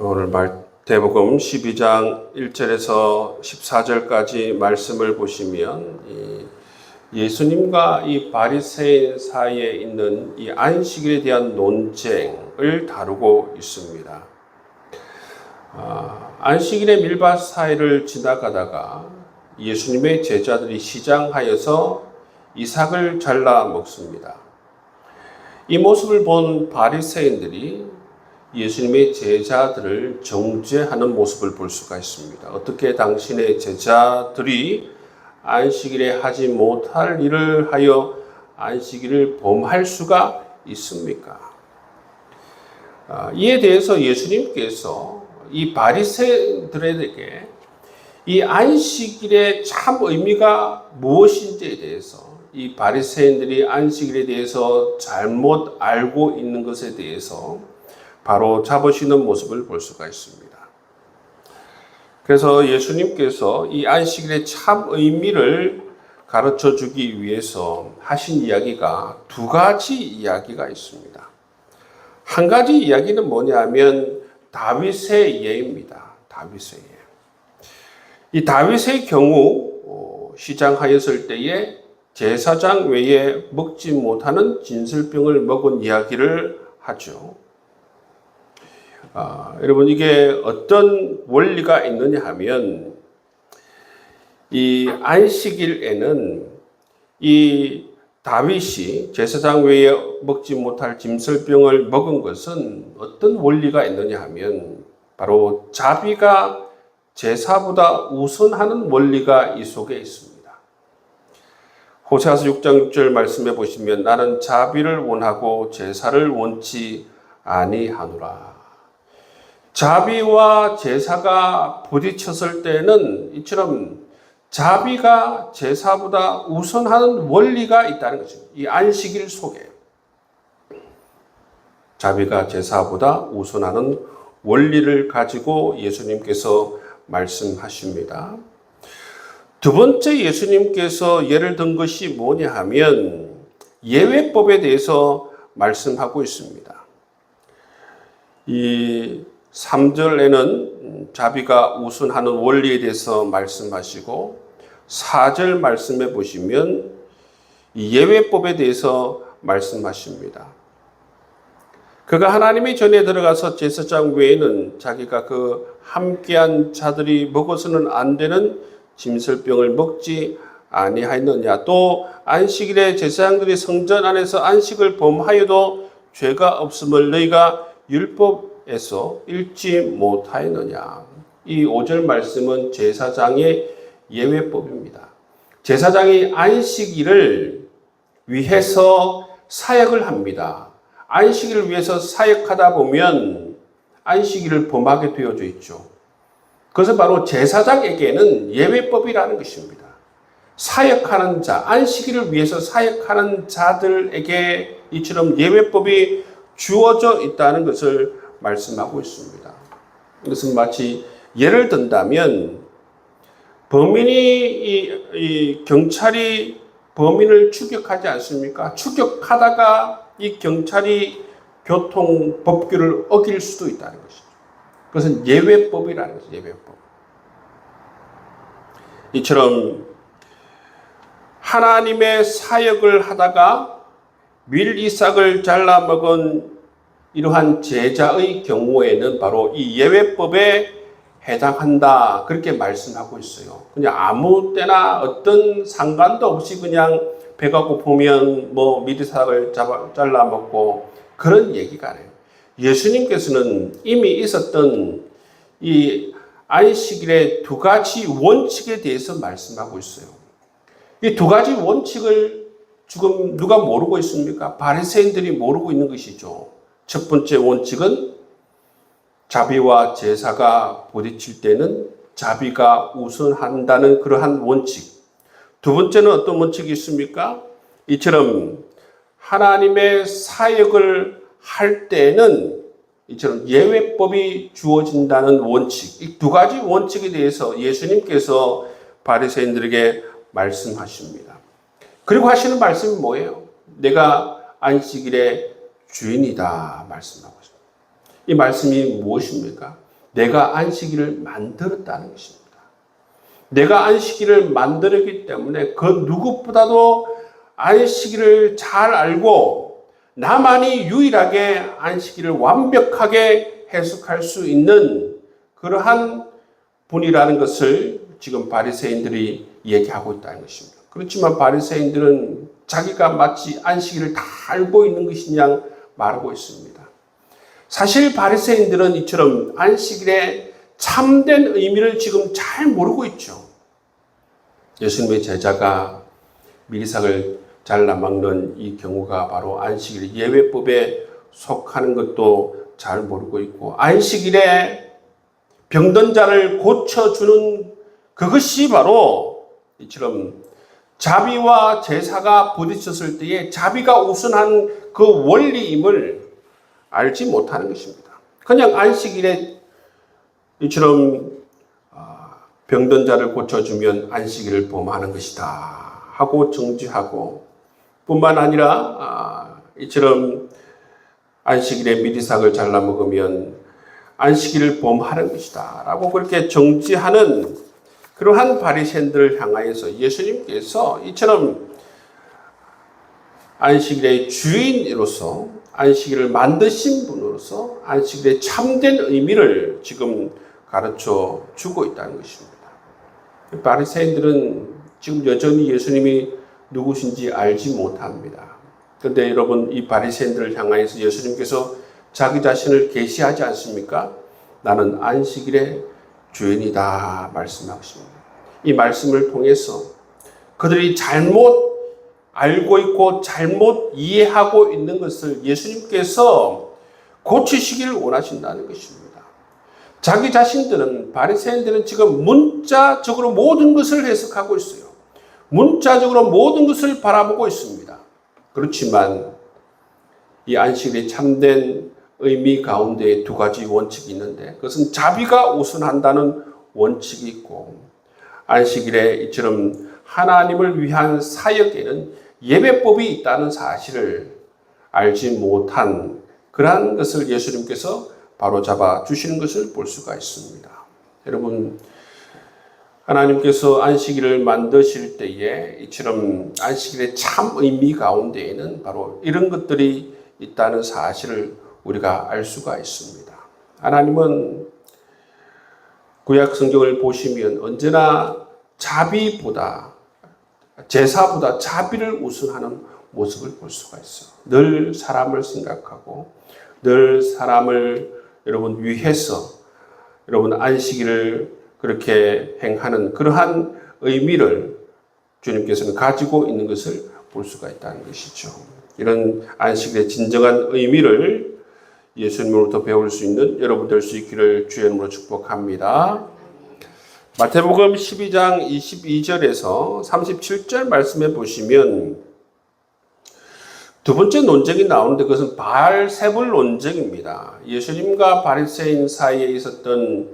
오늘 말 대복음 12장 1절에서 14절까지 말씀을 보시면 이 예수님과 이 바리새인 사이에 있는 이 안식일에 대한 논쟁을 다루고 있습니다. 아, 안식일의 밀밭 사이를 지나가다가 예수님의 제자들이 시장하여서 이삭을 잘라 먹습니다. 이 모습을 본 바리새인들이 예수님의 제자들을 정죄하는 모습을 볼 수가 있습니다. 어떻게 당신의 제자들이 안식일에 하지 못할 일을 하여 안식일을 범할 수가 있습니까? 아, 이에 대해서 예수님께서 이 바리새인들에게 이 안식일의 참 의미가 무엇인지에 대해서 이 바리새인들이 안식일에 대해서 잘못 알고 있는 것에 대해서 바로 잡으시는 모습을 볼 수가 있습니다. 그래서 예수님께서 이 안식일의 참 의미를 가르쳐 주기 위해서 하신 이야기가 두 가지 이야기가 있습니다. 한 가지 이야기는 뭐냐면 다윗의 예입니다. 다윗의 예. 이 다윗의 경우 어, 시장하였을 때에 제사장 외에 먹지 못하는 진설병을 먹은 이야기를 하죠. 아, 여러분 이게 어떤 원리가 있느냐 하면 이 안식일에는 이 다윗이 제사장 외에 먹지 못할 짐설병을 먹은 것은 어떤 원리가 있느냐 하면 바로 자비가 제사보다 우선하는 원리가 이 속에 있습니다. 호세아서 6장 6절 말씀해 보시면 나는 자비를 원하고 제사를 원치 아니하노라. 자비와 제사가 부딪혔을 때는 이처럼 자비가 제사보다 우선하는 원리가 있다는 것입니다. 이 안식일 속에 자비가 제사보다 우선하는 원리를 가지고 예수님께서 말씀하십니다. 두 번째 예수님께서 예를 든 것이 뭐냐 하면 예외법에 대해서 말씀하고 있습니다. 이 3절에는 자비가 우선하는 원리에 대해서 말씀하시고 4절 말씀해 보시면 예외법에 대해서 말씀하십니다. 그가 하나님의 전에 들어가서 제사장 외에는 자기가 그 함께한 자들이 먹어서는 안 되는 짐설병을 먹지 아니하였느냐. 또 안식일에 제사장들이 성전 안에서 안식을 범하여도 죄가 없음을 너희가 율법 에서 읽지 못하였느냐. 이 5절 말씀은 제사장의 예외법입니다. 제사장이 안식일을 위해서 사역을 합니다. 안식일을 위해서 사역하다 보면 안식일을 범하게 되어져 있죠. 그것은 바로 제사장에게는 예외법이라는 것입니다. 사역하는 자, 안식일을 위해서 사역하는 자들에게 이처럼 예외법이 주어져 있다는 것을 말씀하고 있습니다. 이것은 마치 예를 든다면 범인이 경찰이 범인을 추격하지 않습니까? 추격하다가 이 경찰이 교통 법규를 어길 수도 있다는 것이죠. 그것은 예외법이라는 것이죠. 예외법. 이처럼 하나님의 사역을 하다가 밀 이삭을 잘라 먹은 이러한 제자의 경우에는 바로 이 예외법에 해당한다. 그렇게 말씀하고 있어요. 그냥 아무 때나 어떤 상관도 없이 그냥 배가 고프면 뭐 미리삭을 잡아, 잘라 먹고 그런 얘기가 아니에요. 예수님께서는 이미 있었던 이 안식일의 두 가지 원칙에 대해서 말씀하고 있어요. 이 두 가지 원칙을 지금 누가 모르고 있습니까? 바리새인들이 모르고 있는 것이죠. 첫 번째 원칙은 자비와 제사가 부딪힐 때는 자비가 우선한다는 그러한 원칙. 두 번째는 어떤 원칙이 있습니까? 이처럼 하나님의 사역을 할 때는 이처럼 예외법이 주어진다는 원칙. 이 두 가지 원칙에 대해서 예수님께서 바리새인들에게 말씀하십니다. 그리고 하시는 말씀이 뭐예요? 내가 안식일의 주인이다 말씀하고 있습니다. 이 말씀이 무엇입니까? 내가 안식일을 만들었다는 것입니다. 내가 안식일을 만들었기 때문에 그 누구보다도 안식일을 잘 알고 나만이 유일하게 안식일을 완벽하게 해석할 수 있는 그러한 분이라는 것을 지금 바리새인들이 얘기하고 있다는 것입니다. 그렇지만 바리새인들은 자기가 마치 안식일을 다 알고 있는 것이냐 말하고 있습니다. 사실 바리새인들은 이처럼 안식일의 참된 의미를 지금 잘 모르고 있죠. 예수님의 제자가 미리삭을 잘라 먹는 이 경우가 바로 안식일 예외법에 속하는 것도 잘 모르고 있고 안식일에 병든 자를 고쳐주는 그것이 바로 이처럼 자비와 제사가 부딪혔을 때에 자비가 우선한 그 원리임을 알지 못하는 것입니다. 그냥 안식일에 이처럼 아, 병든 자를 고쳐주면 안식일을 범하는 것이다 하고 정지하고 뿐만 아니라 아, 이처럼 안식일에 미리삭을 잘라 먹으면 안식일을 범하는 것이다 라고 그렇게 정지하는 그러한 바리새인들을 향하여서 예수님께서 이처럼 안식일의 주인으로서 안식일을 만드신 분으로서 안식일의 참된 의미를 지금 가르쳐 주고 있다는 것입니다. 바리새인들은 지금 여전히 예수님이 누구신지 알지 못합니다. 그런데 여러분 이 바리새인들을 향하여서 예수님께서 자기 자신을 계시하지 않습니까? 나는 안식일의 주인이다 말씀하십니다. 이 말씀을 통해서 그들이 잘못 알고 있고 잘못 이해하고 있는 것을 예수님께서 고치시기를 원하신다는 것입니다. 자기 자신들은 바리새인들은 지금 문자적으로 모든 것을 해석하고 있어요. 문자적으로 모든 것을 바라보고 있습니다. 그렇지만 이 안식일의 참된 의미 가운데 두 가지 원칙이 있는데 그것은 자비가 우선한다는 원칙이 있고 안식일에 이처럼 하나님을 위한 사역에는 예배법이 있다는 사실을 알지 못한 그러한 것을 예수님께서 바로 잡아 주시는 것을 볼 수가 있습니다. 여러분 하나님께서 안식일을 만드실 때에 이처럼 안식일의 참 의미 가운데에는 바로 이런 것들이 있다는 사실을 우리가 알 수가 있습니다. 하나님은 구약 성경을 보시면 언제나 자비보다 제사보다 자비를 우선하는 모습을 볼 수가 있어요. 늘 사람을 생각하고 늘 사람을 여러분 위해서 여러분 안식일을 그렇게 행하는 그러한 의미를 주님께서는 가지고 있는 것을 볼 수가 있다는 것이죠. 이런 안식일의 진정한 의미를 예수님으로부터 배울 수 있는 여러분 될 수 있기를 주의 이름으로 축복합니다. 마태복음 12장 22절에서 37절 말씀해 보시면 두 번째 논쟁이 나오는데 그것은 바알세불 논쟁입니다. 예수님과 바리새인 사이에 있었던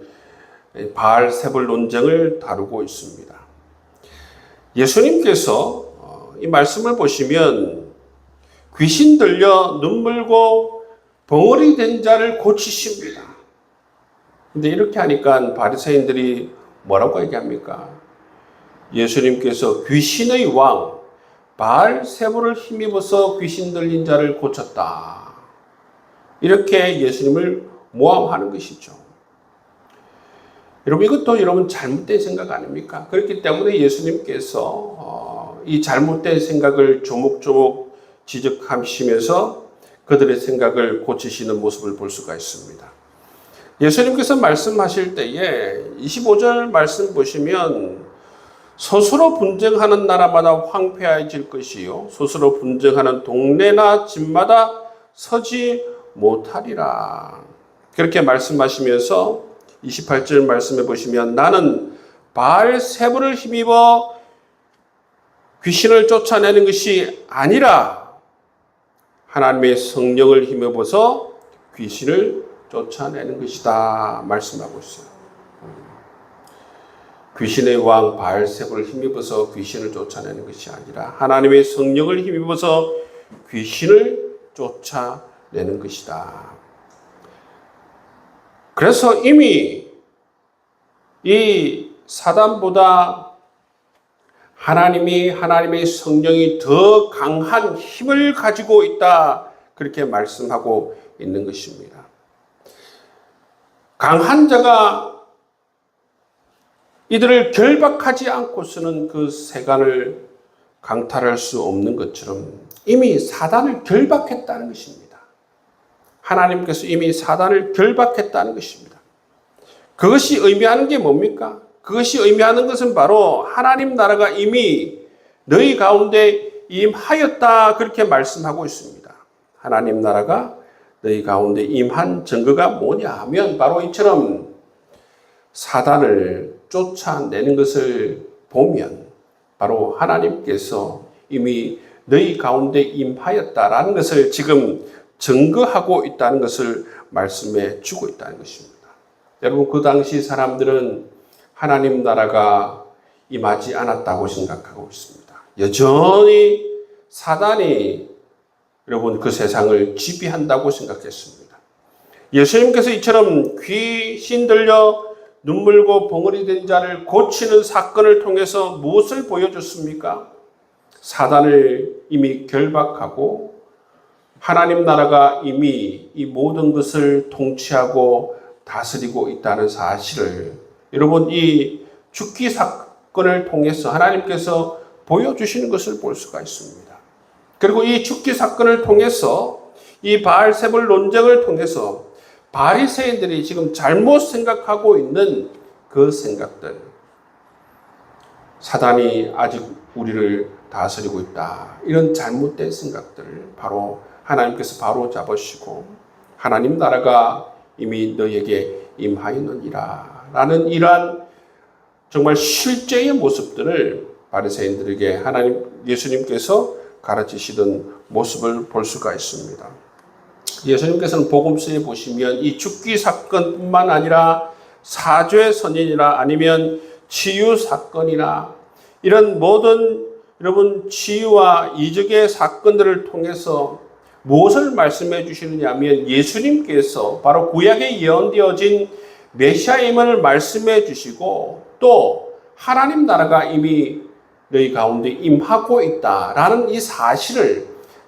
바알세불 논쟁을 다루고 있습니다. 예수님께서 어, 이 말씀을 보시면 귀신 들려 눈물고 벙어리 된 자를 고치십니다. 근데 이렇게 하니까 바리새인들이 뭐라고 얘기합니까? 예수님께서 귀신의 왕 바알세불을 힘입어서 귀신 들린 자를 고쳤다. 이렇게 예수님을 모함하는 것이죠. 여러분 이것도 여러분 잘못된 생각 아닙니까? 그렇기 때문에 예수님께서 어, 이 잘못된 생각을 조목조목 지적하시면서 그들의 생각을 고치시는 모습을 볼 수가 있습니다. 예수님께서 말씀하실 때에 25절 말씀 보시면 스스로 분쟁하는 나라마다 황폐해질 것이요 스스로 분쟁하는 동네나 집마다 서지 못하리라. 그렇게 말씀하시면서 28절 말씀해 보시면 나는 바알 세부를 힘입어 귀신을 쫓아내는 것이 아니라 하나님의 성령을 힘입어서 귀신을 쫓아내는 것이다 말씀하고 있어요. 귀신의 왕 바알세불을 힘입어서 귀신을 쫓아내는 것이 아니라 하나님의 성령을 힘입어서 귀신을 쫓아내는 것이다. 그래서 이미 이 사단보다 하나님이 하나님의 성령이 더 강한 힘을 가지고 있다. 그렇게 말씀하고 있는 것입니다. 강한 자가 이들을 결박하지 않고서는 그 세간을 강탈할 수 없는 것처럼 이미 사단을 결박했다는 것입니다. 하나님께서 이미 사단을 결박했다는 것입니다. 그것이 의미하는 게 뭡니까? 그것이 의미하는 것은 바로 하나님 나라가 이미 너희 가운데 임하였다 그렇게 말씀하고 있습니다. 하나님 나라가 너희 가운데 임한 증거가 뭐냐 하면 바로 이처럼 사단을 쫓아내는 것을 보면 바로 하나님께서 이미 너희 가운데 임하였다라는 것을 지금 증거하고 있다는 것을 말씀해 주고 있다는 것입니다. 여러분 그 당시 사람들은 하나님 나라가 임하지 않았다고 생각하고 있습니다. 여전히 사단이 여러분 그 세상을 지배한다고 생각했습니다. 예수님께서 이처럼 귀신 들려 눈물고 봉어리 된 자를 고치는 사건을 통해서 무엇을 보여줬습니까? 사단을 이미 결박하고 하나님 나라가 이미 이 모든 것을 통치하고 다스리고 있다는 사실을 여러분 이 죽기 사건을 통해서 하나님께서 보여주시는 것을 볼 수가 있습니다. 그리고 이 죽기 사건을 통해서 이 바알세불 논쟁을 통해서 바리새인들이 지금 잘못 생각하고 있는 그 생각들 사단이 아직 우리를 다스리고 있다. 이런 잘못된 생각들을 바로 하나님께서 바로 잡으시고 하나님 나라가 이미 너에게 임하였느니라 라는 이러한 정말 실제의 모습들을 바리새인들에게 하나님 예수님께서 가르치시던 모습을 볼 수가 있습니다. 예수님께서는 복음서에 보시면 이 죽기 사건뿐만 아니라 사죄 선인이나 아니면 치유 사건이나 이런 모든 여러분 치유와 이적의 사건들을 통해서 무엇을 말씀해 주시느냐 하면 예수님께서 바로 구약에 예언되어진 메시아임을 말씀해 주시고 또 하나님 나라가 이미 너희 가운데 임하고 있다라는 이 사실을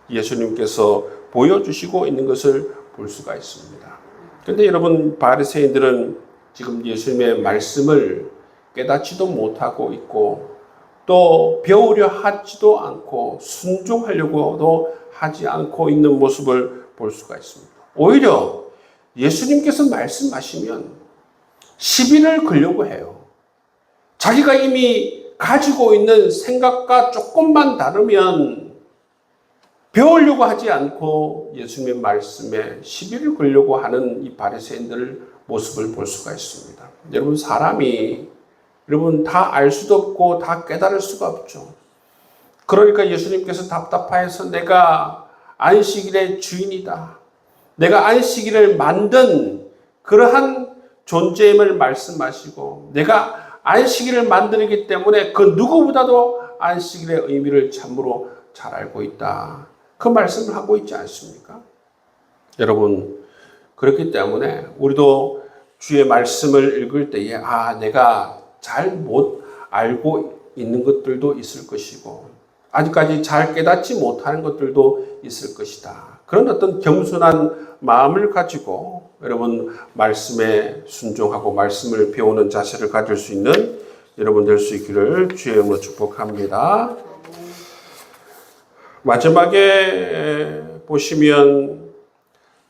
예수님께서 보여주시고 있는 것을 볼 수가 있습니다. 그런데 여러분 바리새인들은 지금 예수님의 말씀을 깨닫지도 못하고 있고 또 배우려 하지도 않고 순종하려고도 하지 않고 있는 모습을 볼 수가 있습니다. 오히려 예수님께서 말씀하시면 시비를 걸려고 해요. 자기가 이미 가지고 있는 생각과 조금만 다르면 배우려고 하지 않고 예수님의 말씀에 시비를 걸려고 하는 이 바리새인들 모습을 볼 수가 있습니다. 여러분 사람이 여러분 다 알 수도 없고 다 깨달을 수가 없죠. 그러니까 예수님께서 답답해서 내가 안식일의 주인이다. 내가 안식일을 만든 그러한 존재임을 말씀하시고 내가 안식일을 만들기 때문에 그 누구보다도 안식일의 의미를 참으로 잘 알고 있다. 그 말씀을 하고 있지 않습니까? 여러분, 그렇기 때문에 우리도 주의 말씀을 읽을 때에 아, 내가 잘 못 알고 있는 것들도 있을 것이고 아직까지 잘 깨닫지 못하는 것들도 있을 것이다. 그런 어떤 겸손한 마음을 가지고 여러분 말씀에 순종하고 말씀을 배우는 자세를 가질 수 있는 여러분 될 수 있기를 주의 이름으로 축복합니다. 마지막에 보시면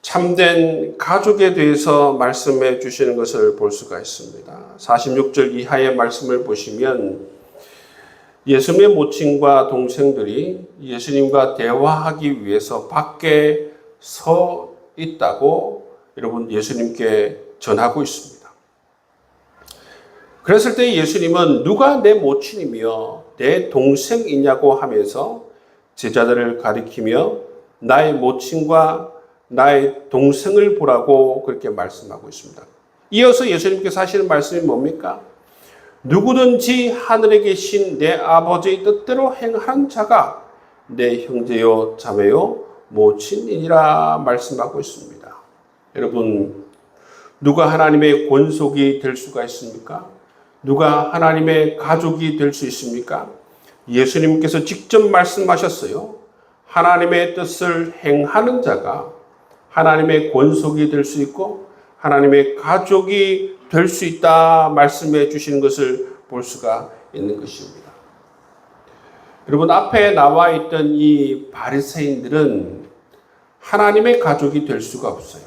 참된 가족에 대해서 말씀해 주시는 것을 볼 수가 있습니다. 46절 이하의 말씀을 보시면 예수님의 모친과 동생들이 예수님과 대화하기 위해서 밖에 서 있다고 여러분 예수님께 전하고 있습니다. 그랬을 때 예수님은 누가 내 모친이며 내 동생이냐고 하면서 제자들을 가리키며 나의 모친과 나의 동생을 보라고 그렇게 말씀하고 있습니다. 이어서 예수님께서 하시는 말씀이 뭡니까? 누구든지 하늘에 계신 내 아버지의 뜻대로 행하는 자가 내 형제요 자매요 모친이니라 말씀하고 있습니다. 여러분 누가 하나님의 권속이 될 수가 있습니까? 누가 하나님의 가족이 될 수 있습니까? 예수님께서 직접 말씀하셨어요. 하나님의 뜻을 행하는 자가 하나님의 권속이 될 수 있고 하나님의 가족이 될 수 있다 말씀해 주시는 것을 볼 수가 있는 것입니다. 여러분 앞에 나와 있던 이 바리새인들은 하나님의 가족이 될 수가 없어요.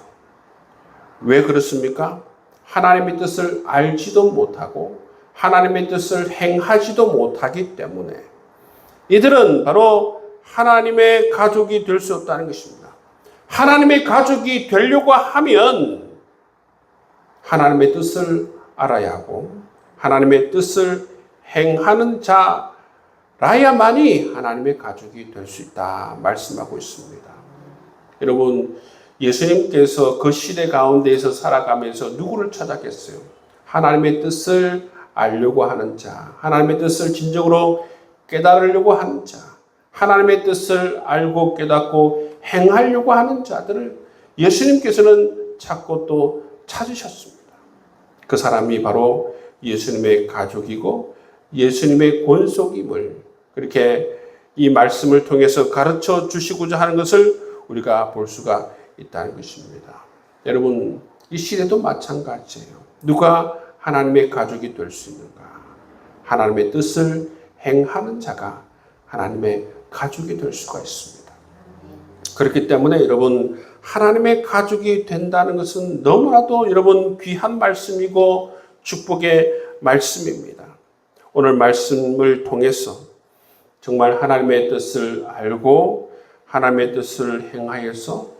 왜 그렇습니까? 하나님의 뜻을 알지도 못하고 하나님의 뜻을 행하지도 못하기 때문에 이들은 바로 하나님의 가족이 될 수 없다는 것입니다. 하나님의 가족이 되려고 하면 하나님의 뜻을 알아야 하고 하나님의 뜻을 행하는 자라야만이 하나님의 가족이 될 수 있다 말씀하고 있습니다. 여러분 예수님께서 그 시대 가운데에서 살아가면서 누구를 찾았겠어요? 하나님의 뜻을 알려고 하는 자, 하나님의 뜻을 진정으로 깨달으려고 하는 자, 하나님의 뜻을 알고 깨닫고 행하려고 하는 자들을 예수님께서는 찾고 또 찾으셨습니다. 그 사람이 바로 예수님의 가족이고 예수님의 권속임을 그렇게 이 말씀을 통해서 가르쳐 주시고자 하는 것을 우리가 볼 수가 있다는 것입니다. 여러분, 이 시대도 마찬가지예요. 누가 하나님의 가족이 될 수 있는가? 하나님의 뜻을 행하는 자가 하나님의 가족이 될 수가 있습니다. 그렇기 때문에 여러분, 하나님의 가족이 된다는 것은 너무나도 여러분 귀한 말씀이고 축복의 말씀입니다. 오늘 말씀을 통해서 정말 하나님의 뜻을 알고 하나님의 뜻을 행하여서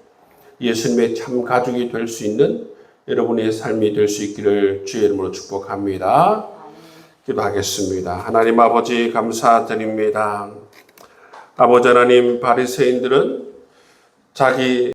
예수님의 참 가족이 될 수 있는 여러분의 삶이 될 수 있기를 주의 이름으로 축복합니다. 기도하겠습니다. 하나님 아버지 감사드립니다. 아버지 하나님 바리새인들은 자기